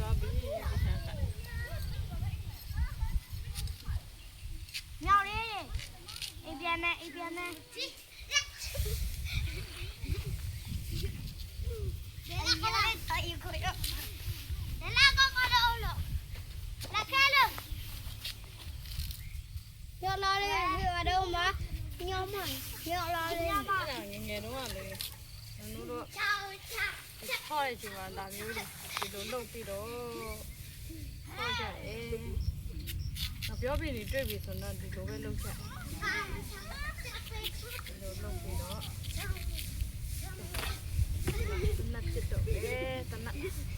သွားပြီဆန်ကညောင်လေးအိပြန်မဲအိပြန်မဲညောင်လာလေညောင်လာလေညောင်လာလေငယ်ငယ်တော့လေ ခေါ်ရချင်မှာဒါမျိုးတွေဒီလိုလုပ်ပြီးတော့ခေါ်ကြတယ်ငါပြောပြီးနေတွေ့ပြီဆိုတော့ဒီလိုပဲလုပ်ကြဒီလိုလုပ်ပြီးတော့တနတ်ဖြစ်တော့ပဲတနတ်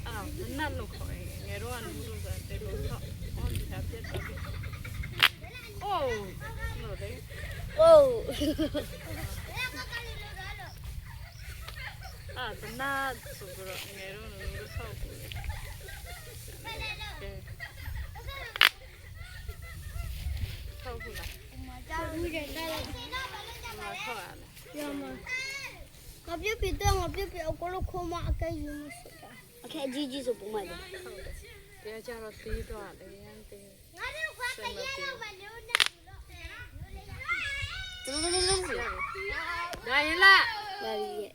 အော်တနတ်လို့ခေါ်ရင်ငယ်တော့ကနင်တို့ဆိုတယ်လို့ဆော့ဟောဒီဟာပြတ်တော့အိုးလို့လေ哦，အာ အာတနာဆိုတော့ငယ်တော့လို့ဆောက်ဘူးဆောက်ဘူးလားအမကြောက်ဘူးတဲ့လာလာဆောက်ရမယ်ရမကပြပြတော့ငါပြပြအကလို့ခေါ်မအကဲယူမဆိုတာအကဲကြီးကြီးဆိုပုံမှန်တယ်ဟုတ်တယ်ပြန်ကြတော့သေးသွားတယ်ရန်သေးငါတို့ခွာကြရတော့ဘလို့နာလို့လဲလို့လဲလာရင်လားလာပြီရဲ့